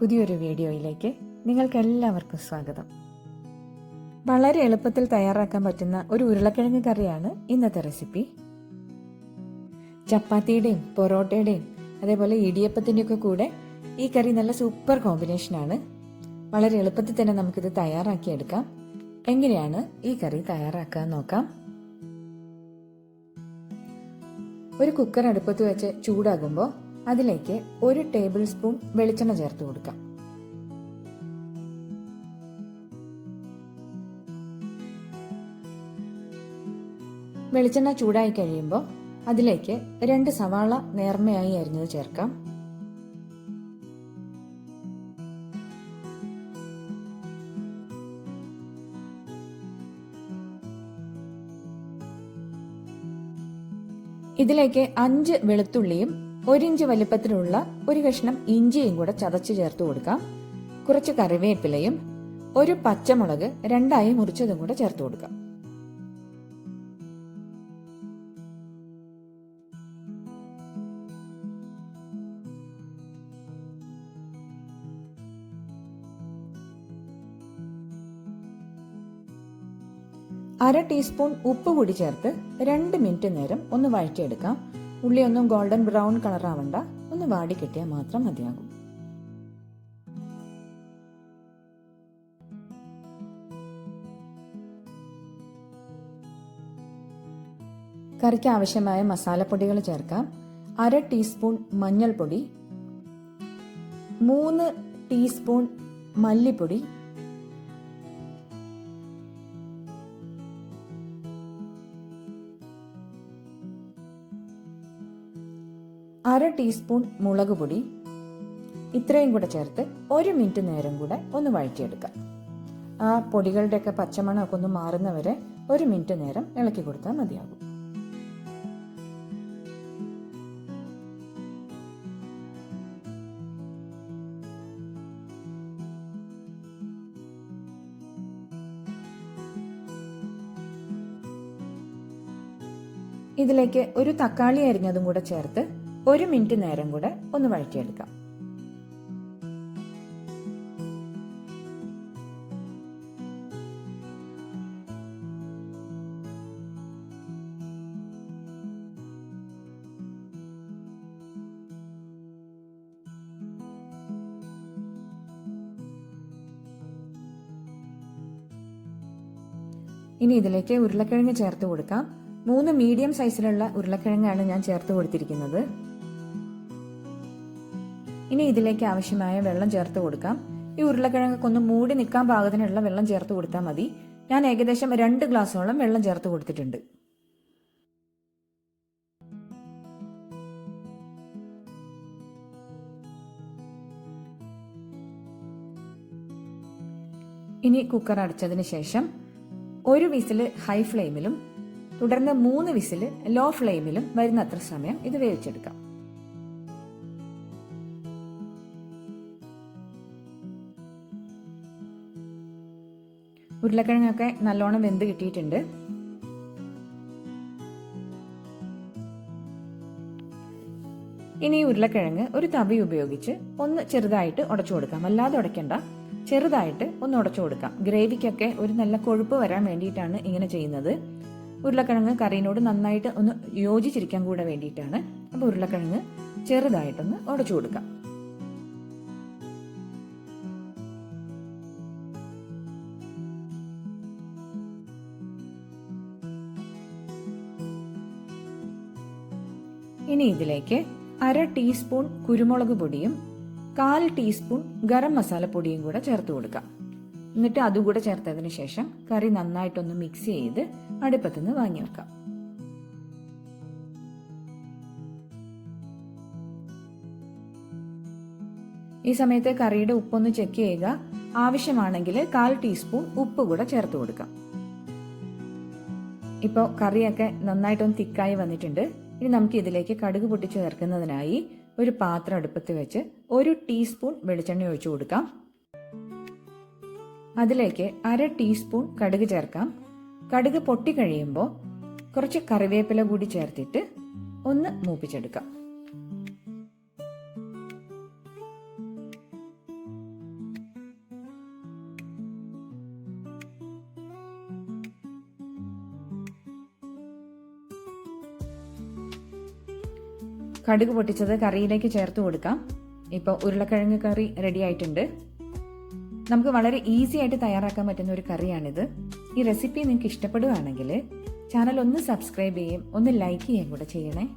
പുതിയൊരു വീഡിയോയിലേക്ക് നിങ്ങൾക്ക് എല്ലാവർക്കും സ്വാഗതം. വളരെ എളുപ്പത്തിൽ തയ്യാറാക്കാൻ പറ്റുന്ന ഒരു ഉരുളക്കിഴങ്ങ് കറിയാണ് ഇന്നത്തെ റെസിപ്പി. ചപ്പാത്തിയുടെയും പൊറോട്ടയുടെയും അതേപോലെ ഇടിയപ്പത്തിന്റെയൊക്കെ കൂടെ ഈ കറി നല്ല സൂപ്പർ കോമ്പിനേഷനാണ്. വളരെ എളുപ്പത്തിൽ തന്നെ നമുക്കിത് തയ്യാറാക്കിയെടുക്കാം എങ്ങനെയാണ് ഈ കറി തയ്യാറാക്കാൻ നോക്കാം. ഒരു കുക്കർ അടുപ്പത്ത് വെച്ച് ചൂടാകുമ്പോൾ അതിലേക്ക് ഒരു ടേബിൾ സ്പൂൺ വെളിച്ചെണ്ണ ചേർത്ത് കൊടുക്കാം. വെളിച്ചെണ്ണ ചൂടായി കഴിയുമ്പോൾ അതിലേക്ക് രണ്ട് സവാള നേർമയായി അരിഞ്ഞത് ചേർക്കാം. ഇതിലേക്ക് അഞ്ച് വെളുത്തുള്ളിയും ഒരിഞ്ച് വലിപ്പത്തിലുള്ള ഒരു കഷ്ണം ഇഞ്ചിയും കൂടെ ചതച്ച് ചേർത്ത് കൊടുക്കാം. കുറച്ച് കറിവേപ്പിലയും ഒരു പച്ചമുളക് രണ്ടായി മുറിച്ചതും കൂടെ ചേർത്ത് കൊടുക്കാം. അര ടീസ്പൂൺ ഉപ്പ് കൂടി ചേർത്ത് രണ്ട് മിനിറ്റ് നേരം ഒന്ന് വഴറ്റിയെടുക്കാം. ഉള്ളി ഒന്നും ഗോൾഡൻ ബ്രൗൺ കളർ ആവണ്ട ഒന്ന് വാടി മാത്രം മതിയാകും. കറിക്ക് ആവശ്യമായ മസാലപ്പൊടികൾ ചേർക്കാം. അര ടീസ്പൂൺ മഞ്ഞൾപ്പൊടി. മൂന്ന് ടീസ്പൂൺ മല്ലിപ്പൊടി. അര ടീസ്പൂൺ മുളക് പൊടി. ഇത്രയും കൂടെ ചേർത്ത് ഒരു മിനിറ്റ് നേരം കൂടെ ഒന്ന് വഴറ്റിയെടുക്കാം. ആ പൊടികളുടെയൊക്കെ പച്ചമണമൊക്കെ ഒന്ന് മാറുന്നവരെ ഒരു മിനിറ്റ് നേരം ഇളക്കി കൊടുത്താൽ മതിയാകും. ഇതിലേക്ക് ഒരു തക്കാളി അരിഞ്ഞതും കൂടെ ചേർത്ത് ഒരു മിനിറ്റ് നേരം കൂടെ ഒന്ന് വഴറ്റിയെടുക്കാം. ഇനി ഇതിലേക്ക് ഉരുളക്കിഴങ്ങ് ചേർത്ത് കൊടുക്കാം. മൂന്ന് മീഡിയം സൈസിലുള്ള ഉരുളക്കിഴങ്ങാണ് ഞാൻ ചേർത്ത് കൊടുത്തിരിക്കുന്നത്. ഇനി ഇതിലേക്ക് ആവശ്യമായ വെള്ളം ചേർത്ത് കൊടുക്കാം. ഈ ഉരുളക്കിഴങ്ങൊക്കെ ഒന്ന് മൂടി നിൽക്കാൻ പാകത്തിനുള്ള വെള്ളം ചേർത്ത് കൊടുത്താൽ മതി. ഞാൻ ഏകദേശം രണ്ട് ഗ്ലാസ്സോളം വെള്ളം ചേർത്ത് കൊടുത്തിട്ടുണ്ട്. ഇനി കുക്കർ അടച്ചതിന് ശേഷം ഒരു വിസിൽ ഹൈ ഫ്ലെയിമിലും തുടർന്ന് മൂന്ന് വിസിൽ ലോ ഫ്ലെയിമിലും വരുന്നത്ര സമയം ഇത് വേവിച്ചെടുക്കാം. ഉരുളക്കിഴങ്ങൊക്കെ നല്ലോണം വെന്ത് കിട്ടിയിട്ടുണ്ട്. ഇനി ഉരുളക്കിഴങ്ങ് ഒരു തവി ഉപയോഗിച്ച് ഒന്ന് ചെറുതായിട്ട് ഉടച്ചു കൊടുക്കാം. അല്ലാതെ ഉടയ്ക്കണ്ട. ചെറുതായിട്ട് ഒന്ന് ഉടച്ചു കൊടുക്കാം. ഗ്രേവിക്കൊക്കെ ഒരു നല്ല കൊഴുപ്പ് വരാൻ വേണ്ടിയിട്ടാണ് ഇങ്ങനെ ചെയ്യുന്നത്. ഉരുളക്കിഴങ്ങ് കറിയിനോട് നന്നായിട്ട് ഒന്ന് യോജിച്ചിരിക്കാൻ കൂടെ വേണ്ടിയിട്ടാണ്. അപ്പോൾ ഉരുളക്കിഴങ്ങ് ചെറുതായിട്ടൊന്ന് ഉടച്ചു കൊടുക്കാം. ഇനി ഇതിലേക്ക് അര ടീസ്പൂൺ കുരുമുളക് പൊടിയും കാൽ ടീസ്പൂൺ ഗരം മസാലപ്പൊടിയും കൂടെ ചേർത്ത് കൊടുക്കാം. എന്നിട്ട് അതും കൂടെ ചേർത്തതിന് ശേഷം കറി നന്നായിട്ടൊന്ന് മിക്സ് ചെയ്ത് അടുപ്പത്തുനിന്ന് വാങ്ങി വെക്കാം. ഈ സമയത്ത് കറിയുടെ ഉപ്പൊന്ന് ചെക്ക് ചെയ്യുക. ആവശ്യമാണെങ്കിൽ കാൽ ടീസ്പൂൺ ഉപ്പ് കൂടെ ചേർത്ത് കൊടുക്കാം. ഇപ്പോൾ കറിയൊക്കെ നന്നായിട്ടൊന്ന് തിക്കായി വന്നിട്ടുണ്ട്. ഇനി നമുക്ക് ഇതിലേക്ക് കടുക് പൊട്ടിച്ച് ചേർക്കുന്നതിനായി ഒരു പാത്രം അടുപ്പത്ത് വെച്ച് ഒരു ടീസ്പൂൺ വെളിച്ചെണ്ണ ഒഴിച്ചു കൊടുക്കാം. അതിലേക്ക് അര ടീസ്പൂൺ കടുക് ചേർക്കാം. കടുക് പൊട്ടി കഴിയുമ്പോൾ കുറച്ച് കറിവേപ്പില കൂടി ചേർത്തിട്ട് ഒന്ന് മൂപ്പിച്ചെടുക്കാം. കടുക് പൊട്ടിച്ചത് കറിയിലേക്ക് ചേർത്ത് കൊടുക്കാം. ഇപ്പോൾ ഉരുളക്കിഴങ്ങ് കറി റെഡി ആയിട്ടുണ്ട്. നമുക്ക് വളരെ ഈസി ആയിട്ട് തയ്യാറാക്കാൻ പറ്റുന്ന ഒരു കറിയാണിത്. ഈ റെസിപ്പി നിങ്ങൾക്ക് ഇഷ്ടപ്പെടുകയാണെങ്കിൽ ചാനൽ ഒന്ന് സബ്സ്ക്രൈബ് ചെയ്യും ഒന്ന് ലൈക്ക് ചെയ്യുകയും കൂടെ ചെയ്യണേ.